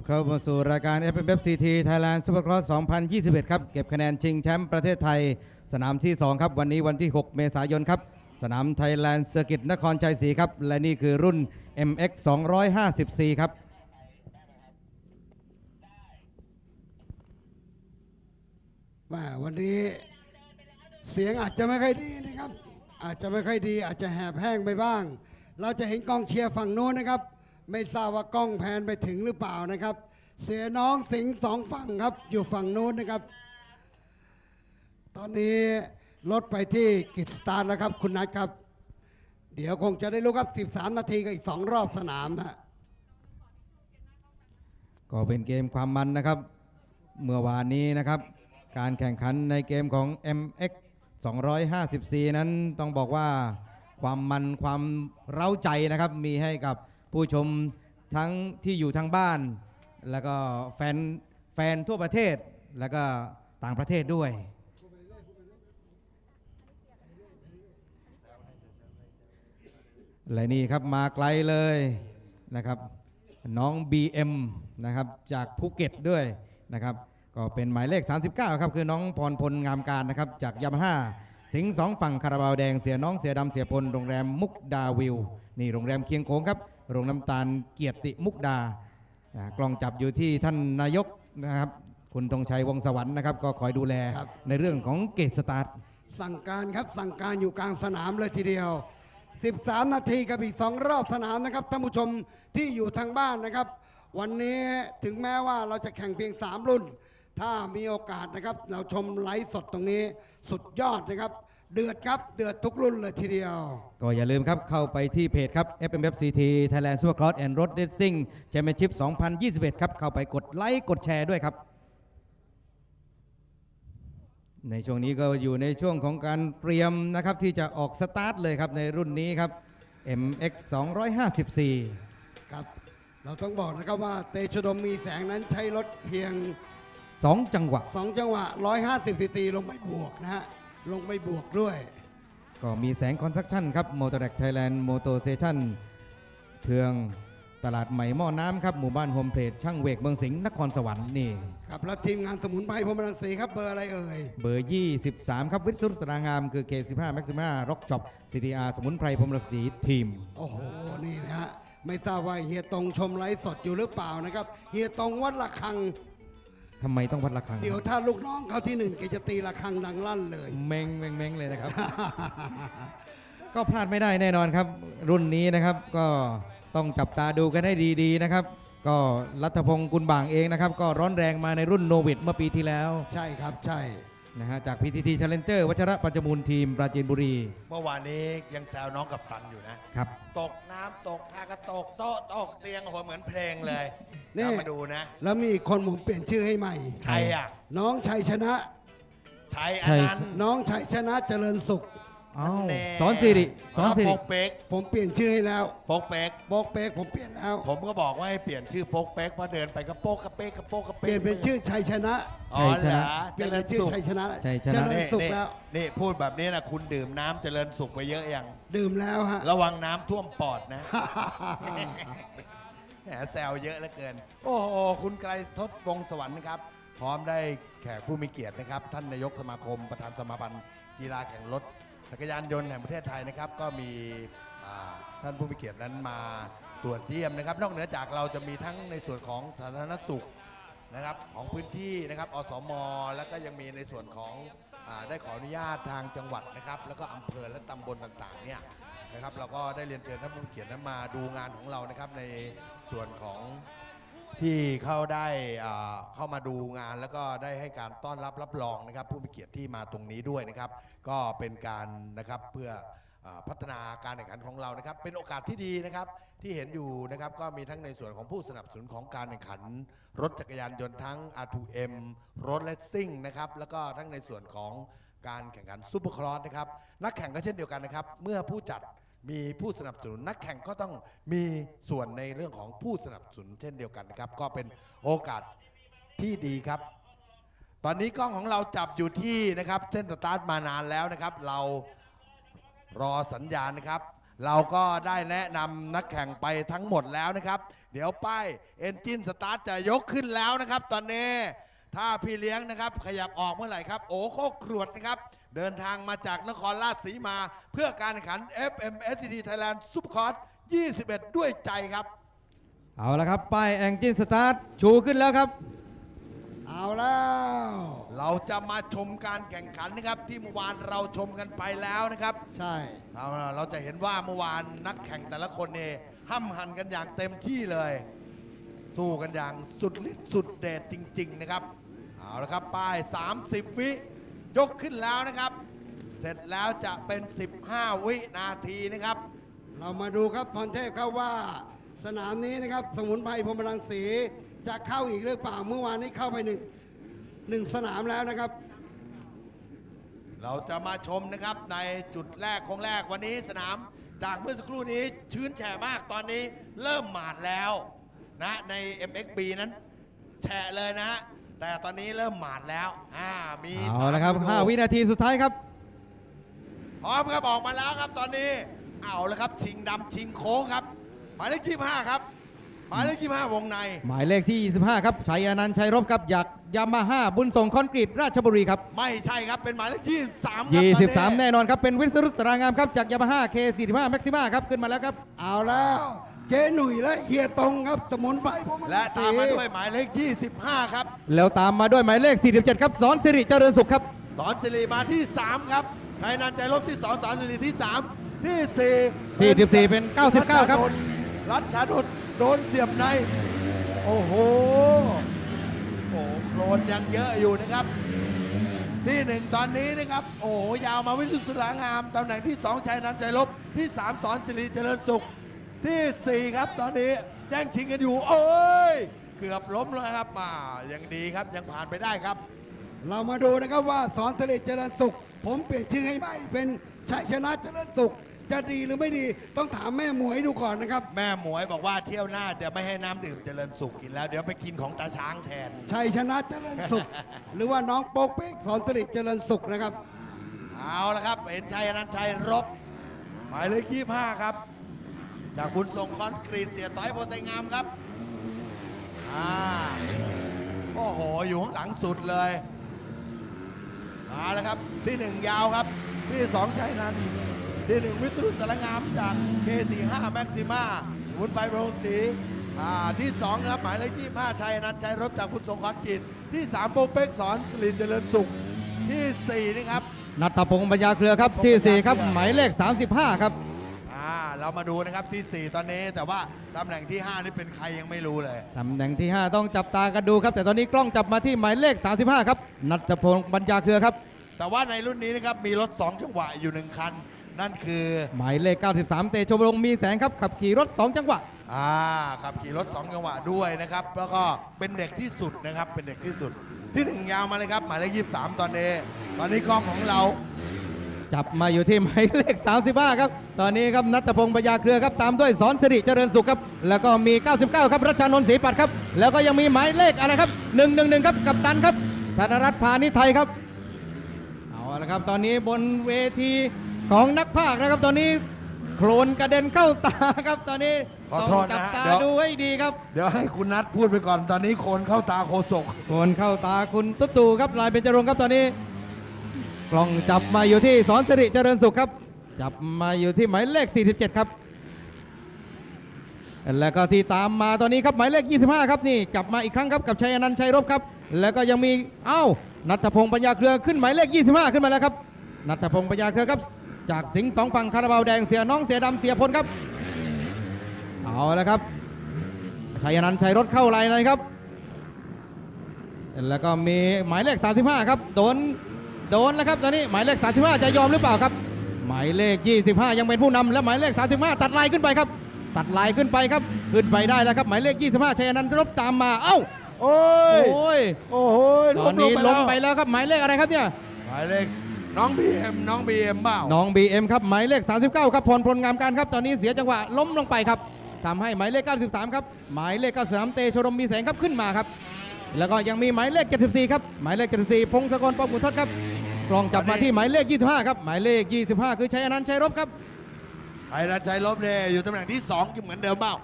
กลับเข้ามาสู่รายการ f f c t Thailand Supercross 2021 ครับ เก็บคะแนนชิงแชมป์ประเทศไทย สนามที่ 2 ครับ วันนี้วันที่ 6 เมษายนครับ สนาม Thailand Circuit นครชัยศรีครับ และนี่คือรุ่น MX 254 ครับว่าวันนี้เสียงอาจจะไม่ค่อยดีนะครับ อาจจะไม่ค่อยดีอาจจะแหบแห้งไปบ้าง เราจะเห็นกองเชียร์ฝั่งโน้นนะครับ ไม่ทราบว่ากล้องแพนไปถึงหรือเปล่านะครับ เสียน้องสิงสองฝั่งครับ อยู่ฝั่งโน้นนะครับ ตอนนี้รถไปที่กิจสตาร์แล้วครับ คุณนัทครับ เดี๋ยวคงจะได้รู้ครับ 13 นาทีกับอีก 2 รอบสนามฮะก็เป็นเกมความมันนะครับ เมื่อวานนี้นะครับ การแข่งขันในเกมของ MX 254 นั้นต้องบอกว่าความมันความเร้าใจนะครับมีให้กับ ผู้ชมทั้งที่อยู่ทางบ้าน แล้วก็แฟนแฟนทั่วประเทศแล้วก็ต่างประเทศด้วย และนี่ครับมาไกลเลยนะครับ น้อง BM นะครับจากภูเก็ตด้วยนะครับ ก็เป็นหมายเลข 39 ครับคือน้องพรพลงามการนะครับ จากยามาฮ่าสิงสองฝั่งคาราบาวแดงเสียน้องเสียดำเสียพลโรงแรมมุกดาวิว นี่โรงแรมเคียงโค้งครับ โรงน้ำตาลเกียรติมุกดาอ่ากล้องจับอยู่ที่ท่านนายกนะครับคุณธงชัยวงศ์สวรรค์นะครับ ก็คอยดูแลครับในเรื่องของเกตสตาร์ทสั่งการครับสั่งการอยู่กลางสนามเลยทีเดียว 13 นาทีกับอีก 2 รอบสนามนะครับท่านผู้ชมที่อยู่ทางบ้านนะครับ วันนี้ถึงแม้ว่าเราจะแข่งเพียง 3 รุ่น ถ้ามีโอกาสนะครับ เราชมไลฟ์สดตรงนี้สุดยอดนะครับ เดือดครับเดือดทุกรุ่นเลยทีเดียว ก็อย่าลืมครับ เข้าไปที่เพจครับ FMFCT Thailand Supercross and Road Racing Championship 2021 ครับ เข้าไปกดไลค์กดแชร์ด้วยครับ ในช่วงนี้ก็อยู่ในช่วงของการเตรียมนะครับ ที่จะออกสตาร์ทเลยครับในรุ่นนี้ครับ MX 254 ครับ เราต้องบอกนะครับว่าเตชะดมมีแสงนั้นใช้รถเพียง 2 จังหวะ 2 จังหวะ 150ซีซีลงไปบวกนะฮะ ลงไปบวกด้วย ก็มีแสงคอนสตรักชั่นครับ m o t o r a c Thailand Motor Station เทืองตลาดใหม่หม้อน้ำครับ หมู่บ้านโฮมเพลทช่างเวกเมืองสิงห์นครสวรรค์นี่ครับแล้วทีมงานสมุนไพรพรหมรังสีครับเบอร์อะไรเอ่ย เบอร์ 23 ครับวิสุทธิ์สรางามคือ K15 Max 15 Rock Shop CTR สมุนไพรพรหมรังสีทีม โอ้โห นี่นะฮะ ไม่ทราบว่าเฮียตงชมไลฟ์สดอยู่หรือเปล่านะครับ เฮียตงวัดระฆัง ทำไมต้องวัดระฆังเดี๋ยวถ้าลูกน้องเขาที่หนึ่งแกจะตีระฆังดังลั่นเลย เม้งเม้งเม้งเลยนะครับ ก็พลาดไม่ได้แน่นอนครับ รุ่นนี้นะครับก็ต้องจับตาดูกันให้ดีๆนะครับ ก็รัฐพงศ์กุลบางเองนะครับ ก็ร้อนแรงมาในรุ่นโนวิดเมื่อปีที่แล้ว ใช่ครับใช่ นะฮะจาก PTT Challenger วัชระปัญจมูลทีมปราจีนบุรี เมื่อวานนี้ยังแซวน้องกับตันอยู่นะ ครับ ตกน้ำตกท่ากระตกโต๊ะตกเตียงโอ้โหเหมือนเพลงเลยนี่เอามาดูนะ แล้วมีอีกคนผมเปลี่ยนชื่อให้ใหม่ ใครอะน้องชัยชนะ ชัยอนันต์ น้องชัยชนะเจริญสุข อ้าวแสอนสิริสอนสิริปกเป๊กผมเปลี่ยนชื่อให้แล้วปกเป๊กโบกเป๊กผมเปลี่ยนแล้ว ผมก็บอกว่าให้เปลี่ยนชื่อปกเป๊กเพราะเดินไปก็โป๊กกระเป๊กกระโป๊กกระเปเป๊กลี่ยนเป็นชื่อชัยชนะอ๋อชัยชเหรนะอเปเจลี่ยนริเป็ญนชื่อสุขชัยชนะชัยชนะ เจริญนี่สุขนี่แล้ว นี่พูดแบบนี้นะคุณดื่มน้ำเจริญสุขไปเยอะยังดื่มแล้วฮะ ระวังน้ำท่วมปอดนะ แหมแซวเยอะเหลือเกิน โอ้โหคุณไกรทศวงศ์สวรรค์นะครับ พร้อมได้แขกผู้มีเกียรตินะครับ ท่านนายกสมาคมประธานสมาพันธ์กีฬาแข่งรถ จักรยานยนต์แห่งประเทศไทยนะครับ ก็มีท่านผู้มีเกียรตินั้นมาตรวจเยี่ยมนะครับ นอกเหนือจากเราจะมีทั้งในส่วนของสาธารณสุขนะครับของพื้นที่นะครับอสม แล้วก็ยังมีในส่วนของอได้ขออนุญาตทางจังหวัดนะครับ แล้วก็อำเภอและตำบลต่างๆเนี่ยนะครับ เราก็ได้เรียนเชิญท่านผู้มีเกียรตินั้นมาดูงานของเรานะครับในส่วนของ ที่เข้าได้อ่าเข้ามาดูงานแล้วก็ได้ให้การต้อนรับรับรองนะครับ ผู้มีเกียรติที่มาตรงนี้ด้วยนะครับ ก็เป็นการนะครับเพื่ออาพัฒนาการแข่งขันของเรานะครับ เป็นโอกาสที่ดีนะครับที่เห็นอยู่นะครับก็มีทั้งในส่วนของผู้สนับสนุนของการแข่งขัน รถจักรยานยนต์ทั้ง R2M รถเลสซิ่งนะครับแล้วก็ทั้งในส่วนของการแข่งขันซูเปอร์คลอสนะครับนักแข่งก็เช่นเดียวกันนะครับ เมื่อผู้จัด มีผู้สนับสนุนนักแข่งก็ต้องมีส่วนในเรื่องของผู้สนับสนุนเช่นเดียวกันนะครับ ก็เป็นโอกาสที่ดีครับ ตอนนี้กล้องของเราจับอยู่ที่นะครับเส้นสตาร์ทมานานแล้วนะครับ เรารอสัญญาณนะครับ เราก็ได้แนะนำนักแข่งไปทั้งหมดแล้วนะครับ เดี๋ยวป้ายเอนจินสตาร์ทจะยกขึ้นแล้วนะครับ ตอนนี้ถ้าพี่เลี้ยงนะครับ ขยับออกเมื่อไหร่ครับ โอ้โคกรวดนะครับ เดินทางมาจากนครราชสีมา เพื่อการแข่งขัน FMSCT Thailand Super c o r s 21 ด้วยใจครับ เอาละครับ ป้ายแองจินสตาร์ทชูขึ้นแล้วครับ เอาแล้ว เราจะมาชมการแข่งขันนะครับ ที่เมื่อวานเราชมกันไปแล้วนะครับ ใช่ เราเราจะเห็นว่าเมื่อวานนักแข่งแต่ละคนเนี่ยห้ำหันกันอย่างเต็มที่เลย สู้กันอย่างสุดฤทธิ์สุดเดชจริง ๆ นะครับ เอาละครับป้าย 30 วิ ยกขึ้นแล้วนะครับ เสร็จแล้วจะเป็น 15 วินาทีนะครับ เรามาดูครับพรเทพครับว่า สนามนี้นะครับ สมุนไพรพรหมรังสีจะเข้าอีกหรือเปล่าเมื่อวานนี้เข้าไปหนึ่งหนึ่งสนามแล้วนะครับ เราจะมาชมนะครับในจุดแรกของแรกวันนี้สนามจากเมื่อสักครู่นี้ชื้นแฉะมากตอนนี้เริ่มหมาดแล้วนะใน MXB นั้นแฉะเลยนะฮะ แต่ตอนนี้เริ่มหมาดแล้วอ่ามีเอาละครับสม5วินาทีสุดท้ายครับ พร้อมครับออกมาแล้วครับตอนนี้ เอาละครับชิงดำชิงโค้งครับ หมายเลข25ครับหมายเลข25วงใน หมายเลขที่ 25 ครับชัยอนันต์ชัยรบครับจากยามาฮ่าบุญส่งคอนกรีตราชบุรีครับไม่ใช่ครับเป็นหมายเลข23ครับตอนนี้23แน่นอนครับเป็นวิศรุตสรางามครับจากยามาฮ่า K45 แม็กซิมาครับขึ้นมาแล้วครับ เอาแล้ว เจ๊หนุ่ยและเฮียตรงครับสมุนไพรพรหมรังสีและตามมาด้วยหมายเลข 25 ครับ แล้วตามมาด้วยหมายเลข 47 ครับสอนสิริเจริญสุขครับ สอนสิริมาที่ 3 ครับชัยนันท์ใจลบที่ 2 สอนสิริที่ 3 ที่4ที่14เป็น 99 ครับ รัชชาดลโดนเสียบใน โอ้โห โอ้โหโคลนยังเยอะอยู่นะครับ ที่หนึ่งตอนนี้นะครับ โอ้โหยาวมาวิสุทธิ์สุรางามตำแหน่งที่2ชัยนันท์ใจลบที่3สอนสิริเจริญสุข ที่ 4 ครับตอนนี้แย่งชิงกันอยู่ โอ้ย เกือบล้มแล้วครับมายังดีครับยังผ่านไปได้ครับ เรามาดูนะครับว่าสอนทะเลเจริญสุข ผมเปลี่ยนชื่อให้ใหม่เป็นชัยชนะเจริญสุข จะดีหรือไม่ดีต้องถามแม่หมวยดูก่อนนะครับ แม่หมวยบอกว่าเที่ยวหน้าจะไม่ให้น้ำดื่มเจริญสุขกินแล้ว เดี๋ยวไปกินของตาช้างแทน ชัยชนะเจริญสุข หรือว่าน้องโป๊กเป๊กสอนทะเลเจริญสุขนะครับ เอาละครับ เห็นชัยอนันต์ชัยรบหมายเลขยี่ห้าครับ จากบุญทรงคอนกรีตเสียต้อยโพไซงามครับอ่าโอ้โห อยู่ข้างหลังสุดเลยมาแล้วครับ ที่หนึ่งยาวครับ ที่สองชัยนันที่หนึ่งวิศรุตสารงามจาก K45 แม็กซิมาบุญไปโรงศรีอ่าที่สองครับหมายเลขยี่ห้าชัยนันชัยรบจากบุญทรงคอนกรีตที่สามโปเป๊กสอนสิริเจริญสุขที่สี่นะครับนัทพงศ์ปัญญาเครือครับที่4ครับหมายเลข 35 ครับอ่า เรามาดูนะครับที่ 4 ตอนนี้ แต่ว่าตำแหน่งที่ 5 นี่เป็นใครยังไม่รู้เลย ตำแหน่งที่ 5 ต้องจับตากันดูครับ แต่ตอนนี้กล้องจับมาที่หมายเลข 35 ครับ นัทพงศ์ปัญญาเครือครับ แต่ว่าในรุ่นนี้นะครับมีรถ 2 จังหวะอยู่หนึ่งคัน นั่นคือ หมายเลข 93 เตโชบรงค์มีแสงครับ ขับขี่รถ 2 จังหวะ อ่าขับขี่รถ 2 จังหวะด้วยนะครับ แล้วก็เป็นเด็กที่สุดนะครับ เป็นเด็กที่สุด ที่หนึ่งยาวมาเลยครับ หมายเลข 23 ตอนนี้ ตอนนี้กล้องของเรา จับมาอยู่ที่หมายเลข 35 ครับ ตอนนี้ครับนัทพงศ์ปัญญาเครือครับ ตามด้วยสอนสิริเจริญสุขครับ แล้วก็มี 99 ครับรัชานนท์ศรีปัตย์ครับ แล้วก็ยังมีหมายเลขอะไรครับ 111 ครับ กับตันครับธนรัตน์พานิไทยครับ เอาละครับ ตอนนี้บนเวทีของนักภาคนะครับ ตอนนี้โคลนกระเด็นเข้าตาครับ ตอนนี้ขอต้โทองษนะจับฮะตาเดี๋ยว ดูให้ดีครับ เดี๋ยวให้คุณนัทพูดไปก่อนตอนนี้โคนเข้าตาโคศก โคลนเข้าตาคุณตุ๊ตู่ครับลายเป็นจรงค์ครับตอนนี้ กล้องจับมาอยู่ที่สอนสิริเจริญสุขครับ จับมาอยู่ที่หมายเลข 47 ครับ แล้วก็ที่ตามมาตอนนี้ครับหมายเลข 25 ครับนี่จับมาอีกครั้งครับกับชัยอนันต์ชัยรบครับ แล้วก็ยังมีเอ้านัทพงศ์ปัญญาเครือขึ้นหมายเลข 25 ขึ้นมาแล้วครับนัทพงศ์ปัญญาเครือครับจากสิงห์สองฝั่งคาราบาวแดงเสียน้องเสียดำเสียพลครับเอาแล้วครับชัยอนันชัยรถเข้าไลน์เลยครับ แล้วก็มีหมายเลข 35 ครับโดน โดนแล้วครับตอนนี้หมายเลข 35 จะยอมหรือเปล่าครับ หมายเลข 25 ยังเป็นผู้นำและหมายเลข 35 ตัดลายขึ้นไปครับ ตัดลายขึ้นไปครับขึ้นไปได้แล้วครับ หมายเลข 25ชัยอนันต์รบตามมาเอ้าโอ้ยโอ้ยโอ้โหตอนนี้ลงไปแล้วแล้วครับหมายเลขอะไรครับเนี่ยหมายเลขน้องบีเอ็มน้องบีเอ็มเปล่าน้อง BM ครับหมายเลข 39 ครับพลพลงามการครับ ตอนนี้เสียจังหวะล้มลงไปครับทำให้หมายเลข 93 ครับ หมายเลข 93 เตโชรมมีแสงครับขึ้นมาครับ แล้วก็ยังมีหมายเลข 74 ครับ หมายเลข 74 พงศกรป้อมขุนทศครับ กล้องจับมาที่หมายเลข 25 ครับ หมายเลข 25 คือชัยอนันต์ชัยรบครับไอ้รัชชัยลบเนี่ยอยู่ตำแหน่งที่2ยังเหมือนเดิมเปล่า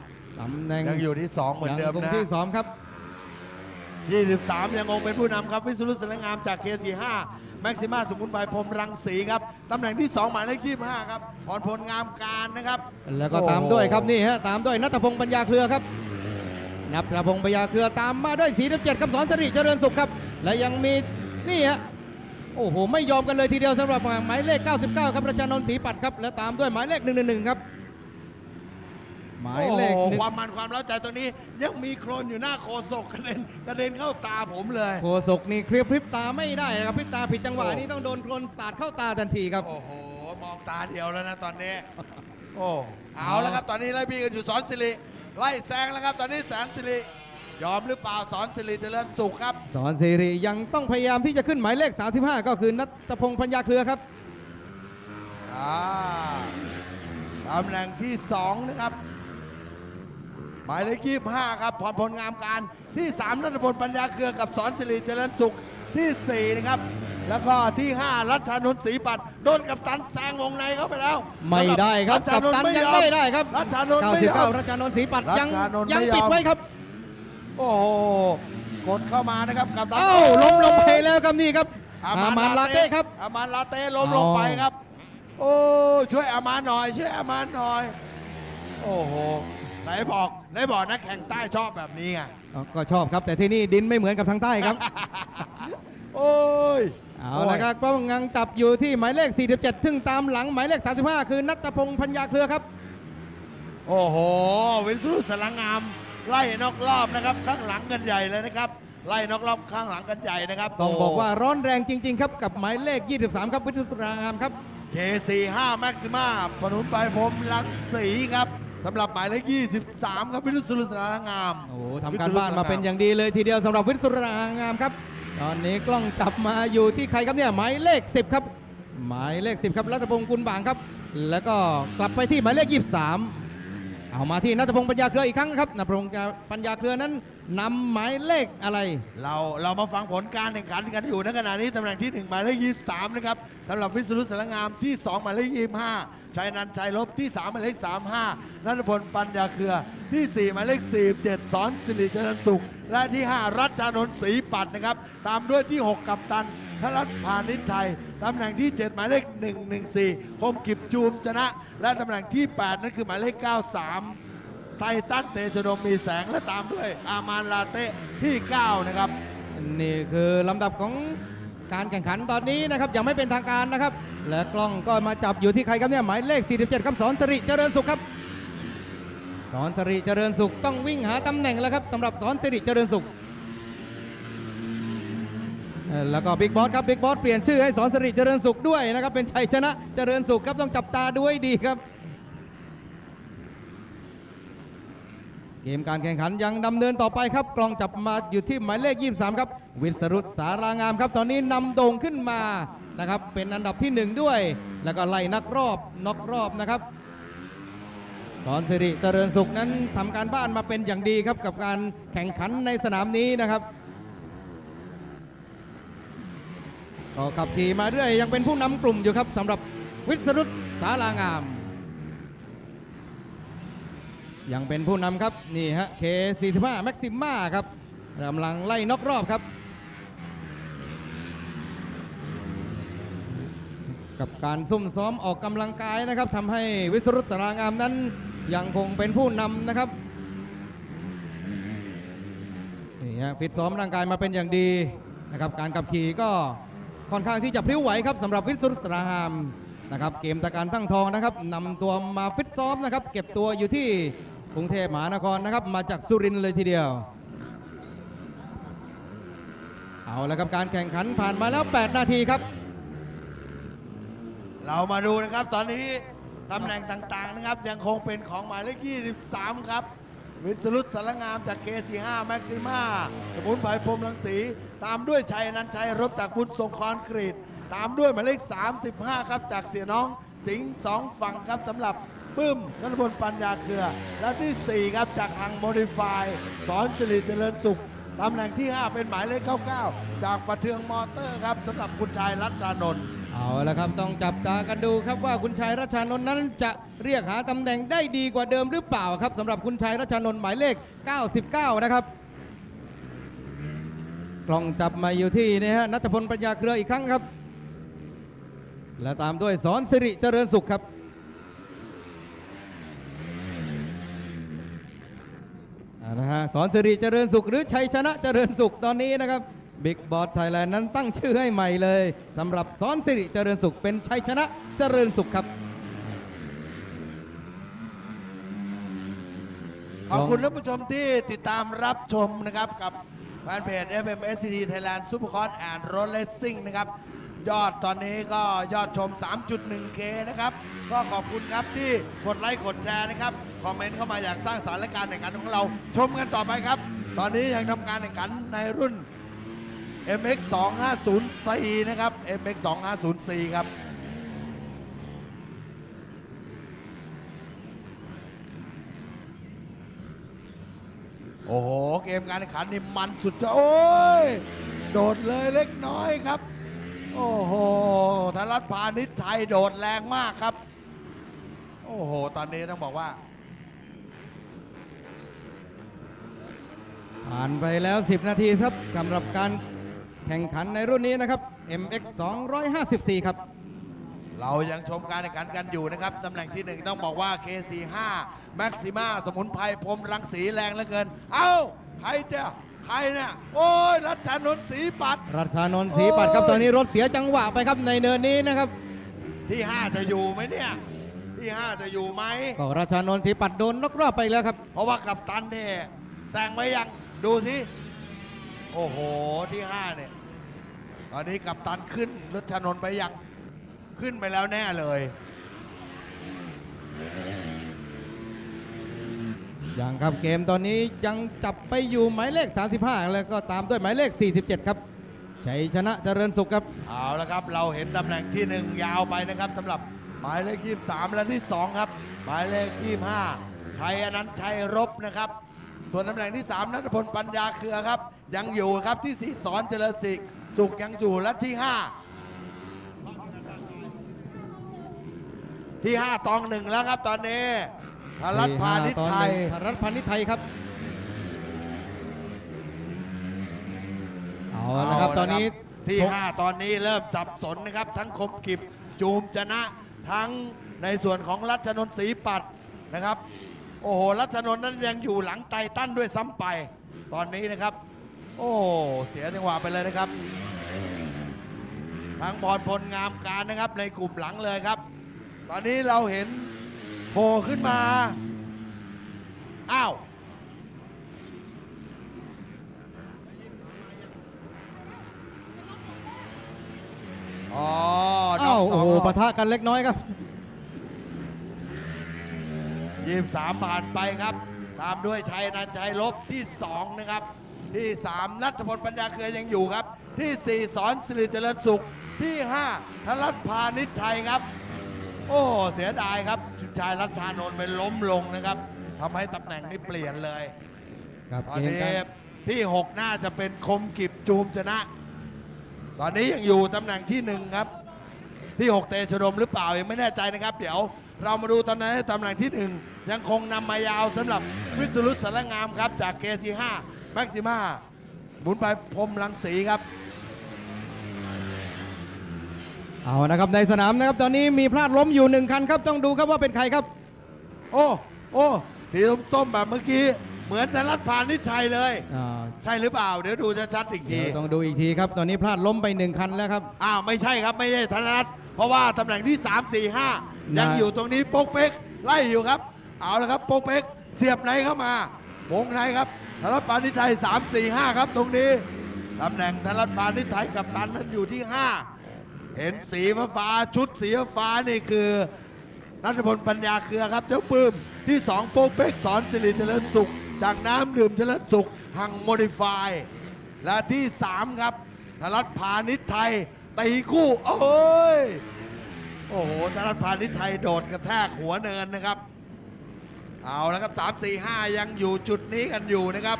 ตำแหน่งยังอยู่ที่2เหมือนเดิมยังคงนะที่สองครับ23 ยังคงเป็นผู้นำครับ วิสุรุตสลงามจากเคสี่ห้าแม็กซิมาสุขุนภัยพรหมรังสีครับตำแหน่งที่ 2 หมายเลข25 ครับพรพลงามการนะครับ แล้วก็โอ้โหตามด้วยครับนี่ฮะตามด้วยนัทพงศ์ปัญญาเครือครับนัทพงศ์ปัญญาเครือตามมาด้วยสีน้ำเจ็ดครับสอนสริเจริญสุขครับ และยังมีนี่ฮะ โอ้โห ไม่ยอมกันเลยทีเดียวสำหรับหมายเลข 99 ครับประชานนท์ศรีปัตย์ครับ และตามด้วยหมายเลข 111 ครับ หมายเลขโอ้หโหนึ่งความมันความเล้าใจตัวนี้ ยังมีโครนอยู่หน้าโคศกกระเด็นกระเด็นเข้าตาผมเลย โคศกนี่เคลียร์พริบตาไม่ได้นะครับพริบตาผิดจังหวะโอ้นี้ต้องโดนโคลนสาดเข้าตาทันทีครับ โอ้โห มองตาเดียวแล้วนะตอนนี้ โอ้ เอาแล้วครับตอนนี้ไล่บีกันอยู่สอนสิริไล่แซงแล้วครับตอนนี้แสนสิริ ยอมหรือเปล่าสอนสิริเจริญสุขครับ สอนสิริยังต้องพยายามที่จะขึ้นหมายเลข 35 ก็คือนัทพงศ์ปัญญาเครือครับอ่าตำแหน่งที่ 2 นะครับ หมายเลขยี่ห้าครับพรพลงามการที่ 3 นัทพลปัญญาเครือกับสอนสิริเจริญสุขที่ 4 นะครับ แล้วก็ที่ 5 รัชชานนท์ศรีปัตย์โดนกับตันแซงวงในเข้าไปแล้วไม่ได้ครับรัชชากับนนตันท์ยังอไม่ได้ครับรัชชานนท์ไม่ยอม99รัชานนท์ศรีปัตย์ยังรัชานนท์ยังไม่ยอมปิดไว้ครับ โอ้โหกดเข้ามานะครับกับตันเอ้าล้มลงไปแล้วครับนี่ครับอาอามามานลาเต้ครับ อามานลาเต้ล้มเอาลงไปครับ โอ้ช่วยอามานหน่อยช่วยอามานหน่อย โอ้โหไหนบอกไหนบอกนักแข่งใต้ชอบแบบนี้ไงอ๋อก็ชอบครับแต่ที่นี่ดินไม่เหมือนกับทางใต้ครับ โอ้ยเอาละครับก็ยังจับอยู่ที่หมายเลข 47 ซึ่งตามหลังหมายเลข 35 คือนัทพงศ์พัญญาเครือครับ โอ้โห วิสุรุตสลังงาม ไล่นอกรอบนะครับ ข้างหลังกันใหญ่เลยนะครับ ไล่นอกรอบข้างหลังกันใหญ่นะครับต้องบอกว่าร้อนแรงจริง ๆ ครับ กับหมายเลข 23 ครับวิทุสรางามครับเคสี่ห้าแม็กซิมาปนุนไปพรมลังสีครับสำหรับหมายเลข 23 ครับวิสุรุตสลังงามโอ้โหทำการบ้านมาเป็นอย่างดีเลยทีเดียวสำหรับวิสุรางามครับ ตอนนี้กล้องจับมาอยู่ที่ใครครับเนี่ยหมายเลข 10 ครับ หมายเลข 10 ครับรัตพงศ์กุลบางครับ แล้วก็กลับไปที่หมายเลข 23 เอามาที่นัทพงศ์ปัญญาเครืออีกครั้งครับนัทพงศ์ปัญญาเครือนั้นนำหมายเลขอะไร เราเรามาฟังผลการแข่งขันกันอยู่ในขณะนี้ตำแหน่งที่1หมายเลข23นะครับสำหรับวิศรุตสารงามที่2หมายเลข25ชัยนันชัยลบที่3หมายเลข35นัทพลปัญญาเครือที่4หมายเลข47สอนสิริเจริญสุข และที่ 5 รัชชานนท์ศรีปัตนะครับ ตามด้วยที่ 6 กัปตัน ธรัตน์พาณิชย์ไทยตำแหน่งที่ 7 หมายเลข 114 คมกิบจูมชนะ และตำแหน่งที่ 8 นั่นคือหมายเลข 93 ไทตันเตชโดมมีแสงและตามด้วยอามานลาเต้ที่ 9 นะครับ นี่คือลำดับของการแข่งขันตอนนี้นะครับยังไม่เป็นทางการนะครับ และกล้องก็มาจับอยู่ที่ใครครับเนี่ยหมายเลข 47 ครับสอนสริเจริญสุขครับสอนสริเจริญสุขต้องวิ่งหาตำแหน่งแล้วครับสำหรับสอนสริเจริญสุข แล้วก็บิ๊กบอสครับบิ๊กบอสเปลี่ยนชื่อให้สอนสริเจริญสุขด้วยนะครับ เป็นชัยชนะเจริญสุขครับต้องจับตาดูให้ดีครับ เกมการแข่งขันยังดำเนินต่อไปครับ กลองจับมาอยู่ที่หมายเลข 23 ครับ วินสรุตสารางามครับ ตอนนี้นำโด่งขึ้นมานะครับ เป็นอันดับที่ 1 ด้วย แล้วก็ไล่นักรอบนอกรอบนะครับสอนสิริเจริญสุขนั้นทำการบ้านมาเป็นอย่างดีครับกับการแข่งขันในสนามนี้นะครับ ก็ขับขี่มาเรื่อยยังเป็นผู้นำกลุ่มอยู่ครับสำหรับวิสรุตสารางาม ยังเป็นผู้นำครับนี่ฮะ K45 แม็กซิม่าครับกำลังไล่นอกรอบครับ กับการซุ่มซ้อมออกกำลังกายนะครับทำให้วิสรุตสารางามนั้น ยังคงเป็นผู้นำนะครับนี่ฮะฟิตซ้อมร่างกายมาเป็นอย่างดีนะครับการขับขี่ก็ ค่อนข้างที่จะพริ้วไหวครับสำหรับวิสรุตสรางามนะครับเกมตะการตั้งทองนะครับนำตัวมาฟิตซ้อมนะครับ เก็บตัวอยู่ที่กรุงเทพมหานครนะครับ มาจากสุรินทร์เลยทีเดียว เอาละครับการแข่งขันผ่านมาแล้ว 8 นาทีครับ เรามาดูนะครับตอนนี้ตำแหน่งต่างๆนะครับ ยังคงเป็นของหมายเลข23 ครับ วิสรุตสารงามจากเกสี่ห้าแม็กซิมาสมุนไพรพรมรังสี ตามด้วยชัยอนันต์ชัยรบจากบุญทรงคอนกรีต ตามด้วยหมายเลข 35 ครับ จากเสียน้องสิงห์สองฝั่งครับสำหรับปื้มนัทพลปัญญาเครือ และที่ 4 ครับจากหังโมดิฟายสอนสิริเจริญสุขตำแหน่งที่ 5 เป็นหมายเลข 99 จากประเทืองมอเตอร์ครับสำหรับคุณชายรัชชานนท์ เอาละครับต้องจับตากันดูครับว่าคุณชายรัชานนท์นั้นจะเรียกหาตำแหน่งได้ดีกว่าเดิมหรือเปล่าครับสำหรับคุณชายรัชานนท์หมายเลข 99 นะครับกล้องจับมาอยู่ที่นี่ฮะนัทพลปัญญาเครืออีกครั้งครับ และตามด้วยสอนสิริเจริญสุขครับ นะฮะสอนสิริเจริญสุขหรือชัยชนะเจริญสุขตอนนี้นะครับ บิ๊กบอสไทยแลนด์นั้นตั้งชื่อให้ใหม่เลยสำหรับสอนสิริเจริญสุขเป็นชัยชนะเจริญสุขครับ ขอบคุณท่านผู้ชมที่ติดตามรับชมนะครับกับแฟนเพจ FMSCD Thailand Supercross and Road Racing นะครับยอดตอนนี้ก็ยอดชม 3.1K นะครับ ก็ขอบคุณครับที่กดไลค์กดแชร์นะครับ คอมเมนต์เข้ามาอย่างสร้างสรรค์และการแข่งขันของเราชมกันต่อไปครับ ตอนนี้ยังทำการแข่งขันในรุ่น MX 2504นะครับ MX 2504ครับโอ้โห เกมการแข่งขันนี่มันสุดจะโอ้ย โดดเลยเล็กน้อยครับ โอ้โหธนรัตน์พาณิชย์ไทยโดดแรงมากครับ โอ้โห ตอนนี้ต้องบอกว่า ผ่านไปแล้ว 10 นาทีครับสำหรับการ แข่งขันในรุ่นนี้นะครับ MX 254 ครับ เรายังชมการแข่งขันกันอยู่นะครับ ตำแหน่งที่หนึ่งต้องบอกว่า K45 Maxima สมุนไพรพรมรังสีแรงเหลือเกิน เอ้า ใครจะใครเนี่ย โอ้ย รัชนนท์ศรีปัตย์รัชานนท์ศรีปัตย์ครับ ตอนนี้รถเสียจังหวะไปครับในเนินนี้นะครับ ที่ 5 จะอยู่ไหมเนี่ยที่ 5 จะอยู่ไหมก็รัชานนท์ศรีปัตย์โดนนอกรอบไปแล้วครับ เพราะว่ากับตันเนี่ยแซงไว้ยังดูสิ โอ้โหที่ 5 เนี่ยต อนนี้กับตันขึ้นรถชนนท์ไปยังขึ้นไปแล้วแน่เลยอย่างครับเกมตอนนี้ยังจับไปอยู่หมายเลข 35 แล้วก็ตามด้วยหมายเลข 47 ครับชัยชนะเจริญสุขครับ เอาละครับ เราเห็นตำแหน่งที่ 1 ยาวไปนะครับสำหรับหมายเลข 23 และที่ 2 ครับ หมายเลข 25ชัยอนันต์ชัยรบนะครับ ส่วนตำแหน่งที่ 3นัทพลปัญญาเครือครับ ยังอยู่ครับที่4สอนเจริญศิก สุขยังอยู่และที่5ที่5ตองหนึ่งแล้วครับตอนนี้ธารัตน์พาณิชย์ไทยธรัตน์พาณิชย์ไทยครับเอาละครับตอนนี้ที่5ตอนนี้เริ่มสับสนนะครับ ทั้งคมกิบจูมชนะทั้งในส่วนของรัชนนท์ศรีปัตย์นะครับ โอ้โหรัชนนท์นั้นยังอยู่หลังไตตันด้วยซ้ำไป ตอนนี้นะครับ โอ้เสียจังหวะไปเลยนะครับ ทางบอลพลงามการนะครับในกลุ่มหลังเลยครับ ตอนนี้เราเห็นโผล่ขึ้นมา อ้าว อ๋อน็อ้าอวกสโอ้องโหรอบปะทะกันเล็กน้อยครับ ยี่สามผ่านไปครับ ตามด้วยชัยนันท์ชัยลบที่ 2 นะครับ ที่ 3 นัทพลปัญญาเครือยังอยู่ครับ ที่ 4 สอนสิริเจริญสุข ที่ 5ธรัตน์พาณิชย์ไทยครับ โอ้เสียดายครับชุดชายรัชชานนท์ไปล้มลงนะครับทำให้ตำแหน่งนี้เปลี่ยนเลยครับตอนเกมนี้การที่ 6 น่าจะเป็นคมกิบจูมชนะ ตอนนี้ยังอยู่ตำแหน่งที่หนึ่งครับ ที่ 6 เตชะดมหรือเปล่ายังไม่แน่ใจนะครับ เดี๋ยวเรามาดูตำแหน่งตำแหน่งที่ 1 ยังคงนำมายาวสำหรับวิสรุตสารงามครับ จาก KC5 แม็กซิมาหมุนไปพรมรังสีครับ เอานะครับในสนามนะครับตอนนี้มีพลาดล้มอยู่หนึ่งคันครับต้องดูครับว่าเป็นใครครับ โอ้ โอ้สีส้มๆแบบเมื่อกี้ เหมือนธนัทพานิชชัยเลย อ่าใช่หรือเปล่า เดี๋ยวดูชัดๆอีกเดี๋ทียวต้องดูอีกทีครับ ตอนนี้พลาดล้มไปหนึ่งคันแล้วครับ อ้าวไม่ใช่ครับไม่ใช่ธนัทเพราะว่าตำแหน่งที่ 3 4 5 ยังนะ อยู่ตรงนี้โป๊กเป๊กไล่อยู่ครับ เอาละครับโป๊กเป๊กเสียบไหนเข้ามาวงในครับธนรัตน์ปานิชไทย3 4 5 ครับตรงนี้ตำแหน่งธนรัตน์ปานิชไทยกับตันนั้นอยู่ที่ 5 เห็นสีฟ้าชุดสีฟ้านี่คือนัทพลปัญญาเครือครับ เจ้าปื้มที่2โป๊กเป๊กสอนสิริเจริญสุข จากน้ำดื่มเจริญสุขหังโมดิฟาย และที่3ครับธนรัตน์พาณิชไทยตีคู่โอ้ยโอ้โหธนรัตน์พาณิชไทยโดดกระแทกหัวเนินนะครับ เอาแล้วครับ3 4 5ยังอยู่จุดนี้กันอยู่นะครับ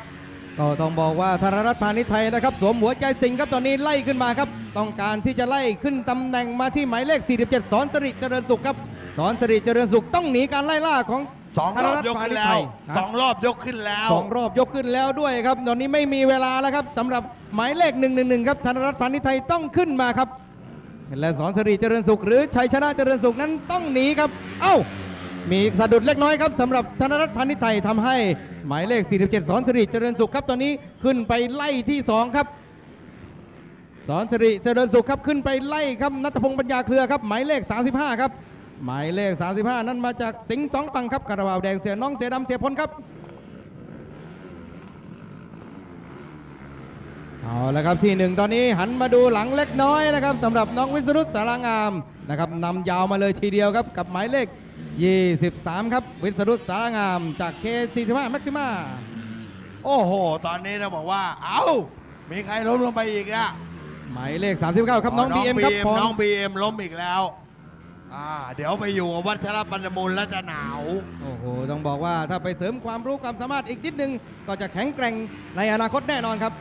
ก็ต้องบอกว่าธารรัตน์พาณิชย์ไทยนะครับ สวมหัวใจสิงห์ครับตอนนี้ไล่ขึ้นมาครับ ต้องการที่จะไล่ขึ้นตำแหน่งมาที่หมายเลข 47 สอนสริเจริญสุขครับ สอนสริเจริญสุขต้องหนีการไล่ล่าของสองรอบธารรัตยกพาขึ้ณินชย์แล้ไทวยนะสองรอบยกขึ้นแล้วสองรอบยกขึ้นแล้วด้วยครับ ตอนนี้ไม่มีเวลาแล้วครับสำหรับหมายเลข 111 ครับธนรัตน์พาณิชย์ไทยต้องขึ้นมาครับและสอนสรีเจริญสุขหรือชัยชนะเจริญสุขนั้นต้องหนีครับ เอ้า มีสะดุดเล็กน้อยครับสำหรับธนรัตน์พาณิไทยทำให้หมายเลข 47 สอนสิรีเจริญสุขครับตอนนี้ขึ้นไปไล่ที่ 2 ครับ สอนสิริเจริญสุขครับขึ้นไปไล่ครับนัทพงศ์ปัญญาเครือครับหมายเลข 35 ครับ หมายเลข 35 นั้นมาจากสิงห์สองฝั่งครับคาราบาวแดงเสียน้องเสียดำเสียพลครับเอาละครับที่หนึ่งตอนนี้หันมาดูหลังเล็กน้อยนะครับสำหรับน้องวิสรุตสารางามนะครับนำยาวมาเลยทีเดียวครับกับหมายเลข 23 ครับ วิสรุตสารางามจากเค45แม็กซิมาโอ้โห ตอนนี้เราบอกว่า เอ้า มีใครล้มลงไปอีกอะหมายเลข 39 ครับ น้องบีเอ็มครับพรน้องบีเอ็มล้มอีกแล้วอ่าเดี๋ยวไปอยู่กับวัชรปันมูลแล้วจะหนาว โอ้โห ต้องบอกว่าถ้าไปเสริมความรู้ความสามารถอีกนิดนึง ก็จะแข็งแกร่งในอนาคตแน่นอนครับ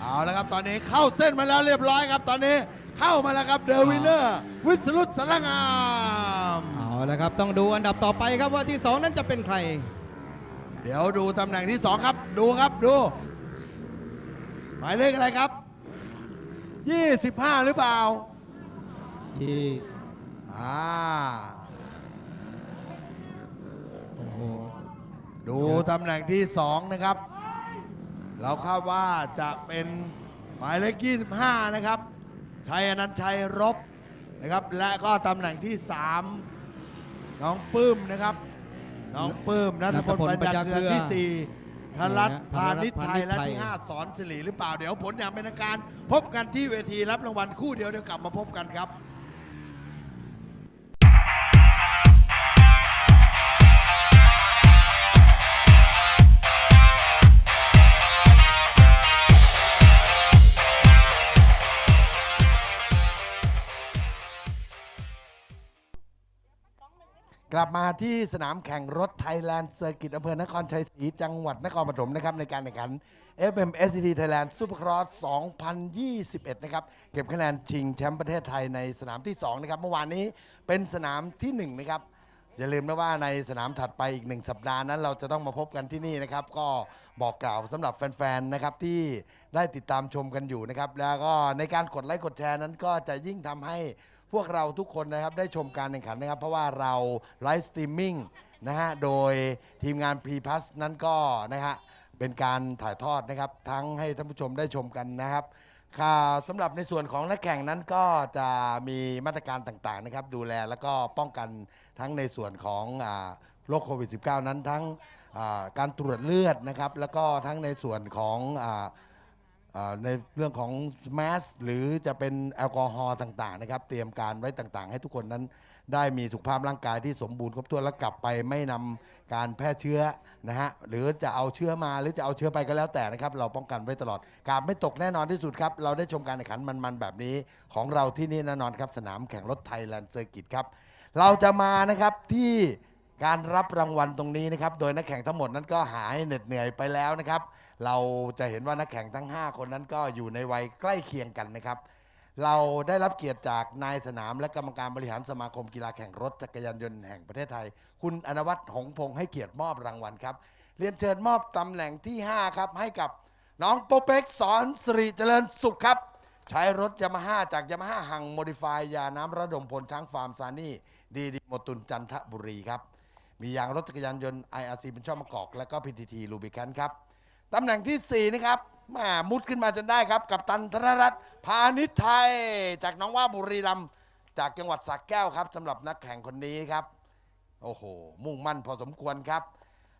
เอาละครับตอนนี้เข้าเส้นมาแล้วเรียบร้อยครับ ตอนนี้เข้ามาแล้วครับเดอะวินเนอร์ วิสรุตสารงามเอา ละครับ ต้องดูอันดับต่อไปครับว่าที่ 2 นั้นจะเป็นใคร เดี๋ยวดูตำแหน่งที่ 2 ครับ ดูครับดู หมายเลขอะไรครับ 25 หรือเปล่าที่อ่าโอ้โหดูตำแหน่งที่ 2 นะครับ เราคาดว่าจะเป็นหมายเลข 25 นะครับชัยอนันต์ชัยรบนะครับ และก็ตำแหน่งที่ 3 น้องปื้มนะครับ น้องปื้มนัทพลปัญญาเกลือที่4ธรัตน์พาณิชย์ไทยและที่ 5 สอนสิริหรือเปล่า เดี๋ยวผลอย่างเป็นทางการ พบกันที่เวทีรับรางวัลคู่เดียวเดี๋ยวกลับมาพบกันครับ กลับมาที่สนามแข่งรถไทยแลนด์เซอร์กิตอำเภอนครชัยศรีจังหวัดนครปฐมนะครับในการแข่งขัน FMSCT Thailand Supercross 2021 นะครับ เก็บคะแนนชิงแชมป์ประเทศไทยในสนามที่ 2 นะครับ เมื่อวานนี้เป็นสนามที่ 1 นะครับ อย่าลืมนะว่าในสนามถัดไปอีกหนึ่งสัปดาห์นั้น เราจะต้องมาพบกันที่นี่นะครับ ก็บอกกล่าวสำหรับแฟนๆนะครับที่ได้ติดตามชมกันอยู่นะครับแล้วก็ในการกดไลค์กดแชร์นั้นก็จะยิ่งทำให้ พวกเราทุกคนนะครับได้ชมการแข่งขันนะครับ เพราะว่าเราไลฟ์สตรีมมิ่งนะฮะโดยทีมงาน p r e p a s นั้นก็นะฮะเป็นการถ่ายทอดนะครับ ทั้งให้ท่านผู้ชมได้ชมกันนะครับค่ะสำหรับในส่วนของนักแข่งนั้นก็จะมีมาตรการต่างๆนะครับ ดูแลแล้วก็ป้องกันทั้งในส่วนของอาโรคโควิด -19 นั้นทั้งอ่าการตรวจเลือดนะครับ แล้วก็ทั้งในส่วนของอา อ่าในเรื่องของแมสหรือจะเป็นแอลกอฮอล์ต่างๆนะครับ เตรียมการไว้ต่างๆ ให้ทุกคนนั้นได้มีสุขภาพร่างกายที่สมบูรณ์ครบถ้วนแล้วกลับไปไม่นำการแพร่เชื้อนะฮะหรือจะเอาเชื้อมาหรือจะเอาเชื้อไปก็แล้วแต่นะครับ เราป้องกันไว้ตลอดกาดไม่ตกแน่นอนที่สุดครับ เราได้ชมการแข่งขันมันๆแบบนี้ ของเราที่นี่แน่นอนครับ สนามแข่งรถไทยแลนด์เซอร์กิตครับ เราจะมานะครับที่การรับรางวัลตรงนี้นะครับ โดยนักแข่งทั้งหมดนั้นก็หายเหน็ดเหนื่อยไปแล้วนะครับ เราจะเห็นว่านักแข่งทั้ง 5 คนนั้นก็อยู่ในวัยใกล้เคียงกันนะครับ เราได้รับเกียรติจากนายสนามและกรรมการบริหารสมาคมกีฬาแข่งรถจักรยานยนต์แห่งประเทศไทย คุณอนวัตรหงส์พงษ์ให้เกียรติมอบรางวัลครับ เรียนเชิญมอบตำแหน่งที่ 5 ครับ ให้กับน้องโปเป๊กสอนสิริเจริญสุขครับ ใช้รถยามาฮ่าจากยามาฮ่าหังโมดิฟายยาน้ำระดมพลช้างฟาร์มซานี่ดีดีโมตุนจันทบุรีครับมียางรถจักรยานยนต์ IRC เป็นช่อมะกอก และก็ PTT ลูบิคันครับ ตำแหน่งที่ 4 นะครับแหมามุดขึ้นมาจนได้ครับ กับตันธนรัตน์พาณิชย์ไทย จากน้องว่าบุรีรัมย์จากจังหวัดสักแก้วครับสำหรับนักแข่งคนนี้ครับ โอ้โห มุ่งมั่นพอสมควรครับ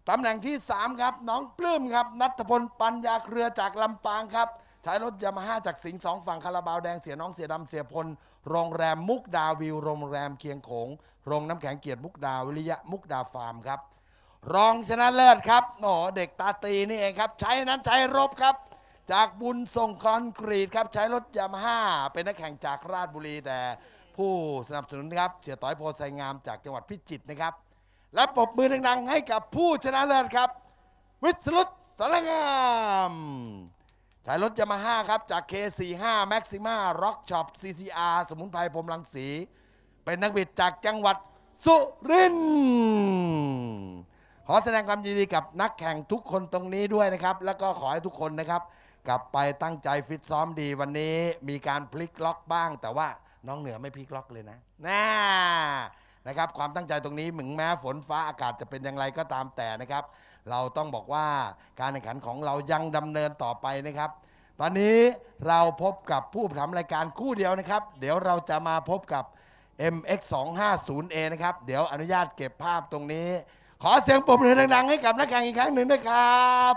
ตำแหน่งที่ 3 ครับ น้องปลื้มครับ นัทพลปัญญาเครือจากลำปางครับ ใช้รถยามาฮ่าจากสิงห์สองฝั่งคาราบาวแดงเสียน้องเสียดำเสียพล โรงแรมมุกดาวิว โรงแรมเคียงโขง โรงน้ำแข็งเกียรติมุกดาวิริยะมุกดาฟาร์มครับ รองชนะเลิศครับโอ้เด็กตาตีนี่เองครับ ใช้นั้นใช้รบครับ จากบุญส่งคอนกรีตครับ ใช้รถยามาฮ่าเป็นนักแข่งจากราชบุรีแต่ผู้สนับสนุนครับเสียต้อยโพไซงามจากจังหวัดพิจิตรนะครับ และปรบมือดังๆให้กับผู้ชนะเลิศครับ วิศรุตสารงามใช้รถยามาฮ่าครับจาก K45 Maxima Rock Shop CCR สมุนไพรพรมรังสี เป็นนักบิดจากจังหวัดสุรินทร์ ขอแสดงความยินดีกับนักแข่งทุกคนตรงนี้ด้วยนะครับ แล้วก็ขอให้ทุกคนนะครับ กลับไปตั้งใจฟิตซ้อมดีวันนี้มีการพลิกล็อกบ้าง แต่ว่าน้องเหนือไม่พลิกล็อกเลยนะน่านะครับ ความตั้งใจตรงนี้ถึงแม้ฝนฟ้าอากาศจะเป็นอย่างไรก็ตามแต่นะครับ เราต้องบอกว่าการแข่งขันของเรายังดำเนินต่อไปนะครับ ตอนนี้เราพบกับผู้ทำรายการคู่เดียวนะครับ เดี๋ยวเราจะมาพบกับ MX250A นะครับ เดี๋ยวอนุญาตเก็บภาพตรงนี้ ขอเสียงปรบมือดังๆให้กับนักแข่งอีกครั้งหนึ่งด้วยครับ